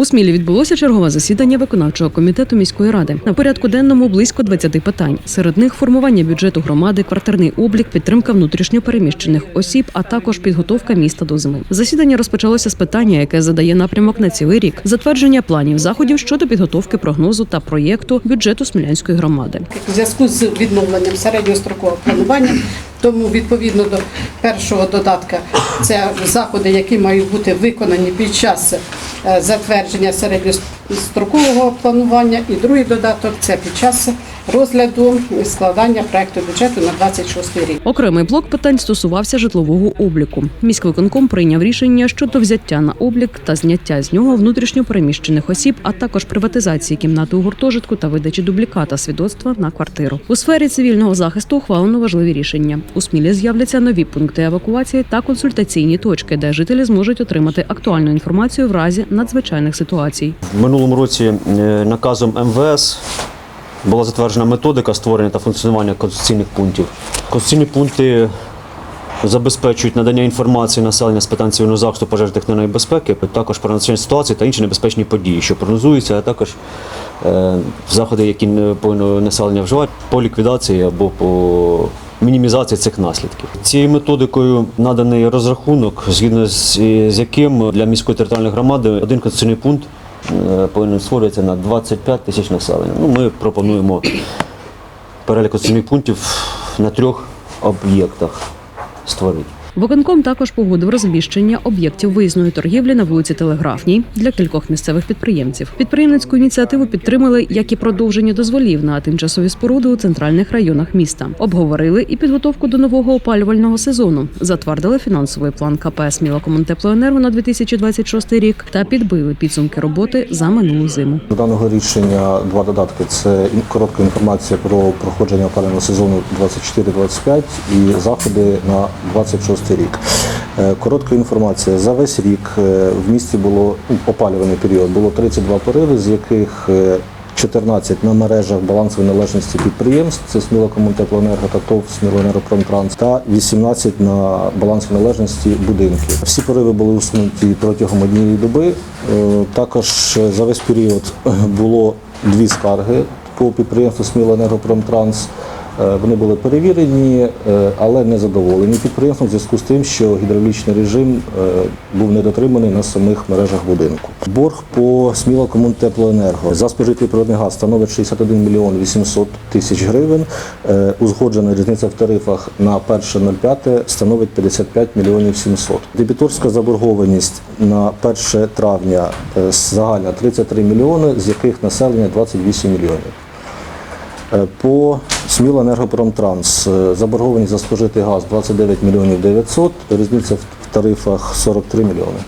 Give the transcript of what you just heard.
У Смілі відбулося чергове засідання виконавчого комітету міської ради. На порядку денному близько 20 питань. Серед них формування бюджету громади, квартирний облік, підтримка внутрішньо переміщених осіб, а також підготовка міста до зими. Засідання розпочалося з питання, яке задає напрямок на цілий рік: затвердження планів заходів щодо підготовки прогнозу та проєкту бюджету Смілянської громади. у зв'язку з відновленням середньострокового планування. Тому відповідно до першого додатка це заходи, які мають бути виконані під час е, затвердження середньострокового планування. І другий додаток це під час розгляду і складання проекту бюджету на 26 рік. Окремий блок питань стосувався житлового обліку. Міськвиконком прийняв рішення щодо взяття на облік та зняття з нього внутрішньо переміщених осіб, а також приватизації кімнати у гуртожитку та видачі дубліката свідоцтва на квартиру. У сфері цивільного захисту ухвалено важливі рішення. У Смілі з'являться нові пункти евакуації та консультаційні точки, де жителі зможуть отримати актуальну інформацію в разі надзвичайних ситуацій. В минулому році е, наказом МВС була затверджена методика створення та функціонування конституційних пунктів. Конституційні пункти забезпечують надання інформації населення з питань цивільного захисту пожежної технічної безпеки, також про надзвичайні ситуації та інші небезпечні події, що прогнозуються, а також е, заходи, які не повинно населення вживати по ліквідації або по мінімізації цих наслідків. Цією методикою наданий розрахунок, згідно з, з яким для міської територіальної громади один конституційний пункт повинен створюватися на 25 тисяч населення. Ну, ми пропонуємо перелік 7 пунктів на трьох об'єктах створити. Виконком також погодив розміщення об'єктів виїзної торгівлі на вулиці Телеграфній для кількох місцевих підприємців. Підприємницьку ініціативу підтримали як і продовження дозволів на тимчасові споруди у центральних районах міста. Обговорили і підготовку до нового опалювального сезону. Затвердили фінансовий план КП «Смілокомунтеплоенерго» на 2026 рік та підбили підсумки роботи за минулу зиму. До даного рішення два додатки: це коротка інформація про проходження опалювального сезону 24-25 і заходи на 26 рік. Е, Коротка інформація. За весь рік е, в місті було ну, опалювальний період, було 32 пориви, з яких е, 14 на мережах балансової належності підприємств, це Смілокомунтеплоенерго та ТОВ Смілоенергопромтранс, та 18 на балансовій належності будинків. Всі пориви були усунуті протягом однієї доби. Е, Також е, за весь період е, було дві скарги по підприємству Смілоенергопромтранс. Е, Вони були перевірені, е, але не задоволені підприємством в зв'язку з тим, що гідравлічний режим е, був недотриманий на самих мережах будинку. Борг по Смілокомунтеплоенерго за спожитий природний газ становить 61 мільйон 800 тисяч гривень. Узгоджена різниця в тарифах на 1.05 становить 55 мільйонів 700. Дебіторська заборгованість на 1 травня загальна 33 мільйони, з яких населення 28 мільйонів. По Смілоенергопромтранс енергопромтранс, заборгованість за спожитий газ 29 мільйонів 900, різниця в тарифах 43 мільйони.